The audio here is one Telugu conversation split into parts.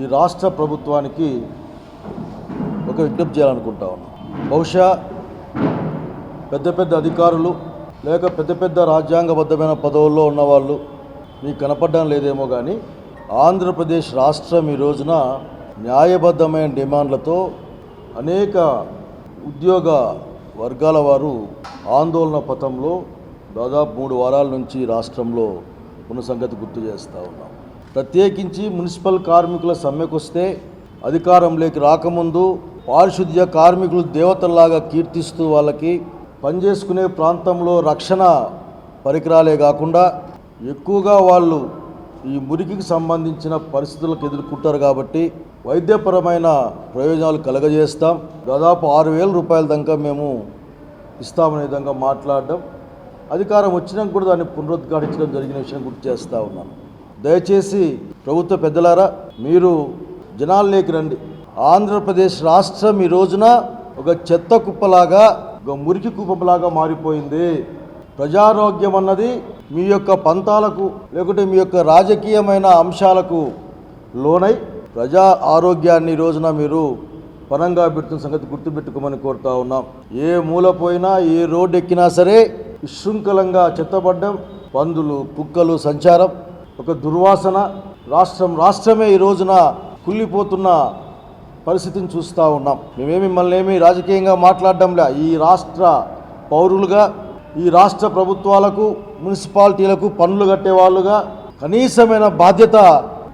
ఈ రాష్ట్ర ప్రభుత్వానికి ఒక విజ్ఞప్తి చేయాలనుకుంటా ఉన్నాం. బహుశా పెద్ద పెద్ద అధికారులు లేక పెద్ద పెద్ద రాజ్యాంగబద్ధమైన పదవుల్లో ఉన్నవాళ్ళు మీకు కనపడడం లేదేమో కానీ ఆంధ్రప్రదేశ్ రాష్ట్రం ఈ రోజున న్యాయబద్ధమైన డిమాండ్లతో అనేక ఉద్యోగ వర్గాల వారు ఆందోళన పథంలో దాదాపు మూడు వారాల నుంచి రాష్ట్రంలో ఉన్న సంగతి గుర్తు చేస్తూ ఉన్నాం. ప్రత్యేకించి మున్సిపల్ కార్మికుల సమ్మెకొస్తే అధికారంలోకి రాకముందు పారిశుద్ధ్య కార్మికులు దేవతల్లాగా కీర్తిస్తూ వాళ్ళకి పనిచేసుకునే ప్రాంతంలో రక్షణ పరికరాలే కాకుండా ఎక్కువగా వాళ్ళు ఈ మురికికి సంబంధించిన పరిస్థితులకు ఎదుర్కొంటారు కాబట్టి వైద్యపరమైన ప్రయోజనాలు కలగజేస్తాం. దాదాపు ఆరు వేల రూపాయల దాకా మేము ఇస్తామనే విధంగా మాట్లాడడం. అధికారం వచ్చినాక కూడా దాన్ని పునరుద్ఘాటించడం జరిగిన విషయం గుర్తు చేస్తూ ఉన్నాను. దయచేసి ప్రభుత్వ పెద్దలారా మీరు జనాల్లోకి రండి. ఆంధ్రప్రదేశ్ రాష్ట్రం ఈ రోజున ఒక చెత్త కుప్పలాగా ఒక మురికి కుప్పలాగా మారిపోయింది. ప్రజారోగ్యం అన్నది మీ యొక్క పంతాలకు లేకుంటే మీ యొక్క రాజకీయమైన అంశాలకు లోనై ప్రజా ఆరోగ్యాన్ని ఈ రోజున మీరు పరంగా పెడుతున్న సంగతి గుర్తుపెట్టుకోమని కోరుతా ఉన్నాం. ఏ మూల పోయినా ఏ రోడ్డు ఎక్కినా సరే విశృంఖలంగా చెత్తపడ్డం పందులు కుక్కలు సంచారం ఒక దుర్వాసన. రాష్ట్రం రాష్ట్రమే ఈ రోజున కుళ్ళిపోతున్న పరిస్థితిని చూస్తూ ఉన్నాం. మేమేమి మిమ్మల్ని ఏమి రాజకీయంగా మాట్లాడడంలే. ఈ రాష్ట్ర పౌరులుగా ఈ రాష్ట్ర ప్రభుత్వాలకు మున్సిపాలిటీలకు పన్నులు కట్టేవాళ్ళుగా కనీసమైన బాధ్యత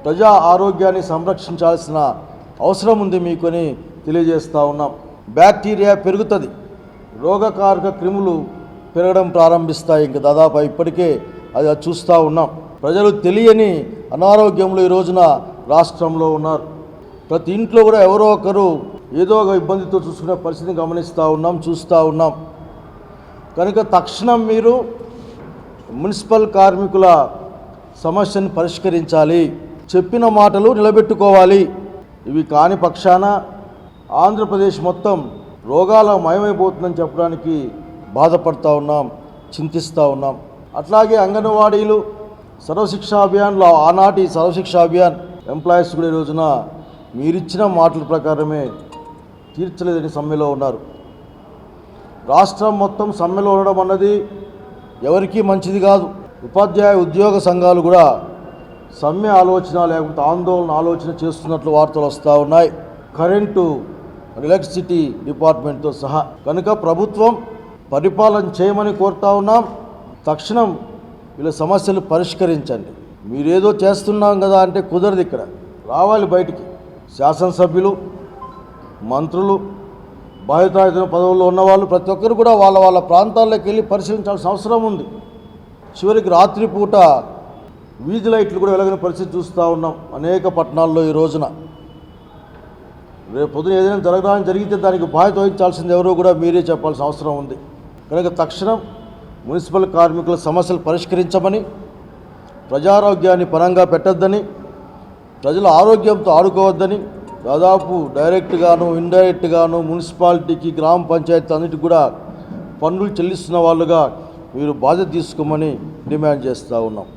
ప్రజా ఆరోగ్యాన్ని సంరక్షించాల్సిన అవసరం ఉంది మీకొని తెలియజేస్తూ ఉన్నాం. బ్యాక్టీరియా పెరుగుతుంది. రోగకారక క్రిములు పెరగడం ప్రారంభిస్తాయి. ఇంకా దాదాపు ఇప్పటికే అది అది చూస్తూ ఉన్నాం. ప్రజలు తెలియని అనారోగ్యంలో ఈ రోజున రాష్ట్రంలో ఉన్నారు. ప్రతి ఇంట్లో కూడా ఎవరో ఒకరు ఏదో ఒక ఇబ్బందితో చూసుకునే పరిస్థితిని గమనిస్తూ ఉన్నాం చూస్తూ ఉన్నాం. కనుక తక్షణం మీరు మున్సిపల్ కార్మికుల సమస్యను పరిష్కరించాలి. చెప్పిన మాటలు నిలబెట్టుకోవాలి. ఇవి కాని పక్షాన ఆంధ్రప్రదేశ్ మొత్తం రోగాల మయమైపోతుందని చెప్పడానికి బాధపడుతూ ఉన్నాం చింతిస్తూ ఉన్నాం. అట్లాగే అంగన్వాడీలు సర్వశిక్ష అభియాన్లో ఆనాటి సర్వశిక్ష అభియాన్ ఎంప్లాయీస్ కూడా ఈ రోజున మీరిచ్చిన మాటల ప్రకారమే తీర్చలేదని సమ్మెలో ఉన్నారు. రాష్ట్రం మొత్తం సమ్మెలో ఉండడం అన్నది ఎవరికీ మంచిది కాదు. ఉపాధ్యాయ ఉద్యోగ సంఘాలు కూడా సమ్మె ఆలోచన లేకపోతే ఆందోళన ఆలోచన చేస్తున్నట్లు వార్తలు వస్తూ ఉన్నాయి. కరెంటు ఎలక్ట్రిసిటీ డిపార్ట్మెంట్తో సహా. కనుక ప్రభుత్వం పరిపాలన చేయమని కోరుతా ఉన్నాం. తక్షణం వీళ్ళ సమస్యలు పరిష్కరించండి. మీరేదో చేస్తున్నాం కదా అంటే కుదరదు ఇక్కడ. రావాలి బయటికి. శాసనసభ్యులు మంత్రులు బాధితాయుత పదవుల్లో ఉన్నవాళ్ళు ప్రతి ఒక్కరు కూడా వాళ్ళ వాళ్ళ ప్రాంతాల్లోకి వెళ్ళి పరిశీలించాల్సిన అవసరం ఉంది. చివరికి రాత్రిపూట వీధి లైట్లు కూడా వెలగని పరిస్థితి చూస్తూ ఉన్నాం అనేక పట్టణాల్లో ఈ రోజున. రేపు పొద్దున ఏదైనా జరగడానికి జరిగితే దానికి బాధ్యత వహించాల్సింది ఎవరో కూడా మీరే చెప్పాల్సిన అవసరం ఉంది. కనుక తక్షణం మున్సిపల్ కార్మికుల సమస్యలు పరిష్కరించమని ప్రజారోగ్యాన్ని పరంగా పెట్టొద్దని ప్రజల ఆరోగ్యంతో ఆడుకోవద్దని దాదాపు డైరెక్ట్గాను ఇండైరెక్ట్గాను మున్సిపాలిటీకి గ్రామ పంచాయతీ అన్నిటికి కూడా పన్నులు చెల్లిస్తున్న వాళ్ళుగా మీరు బాధ్యత తీసుకోమని డిమాండ్ చేస్తూ ఉన్నాం.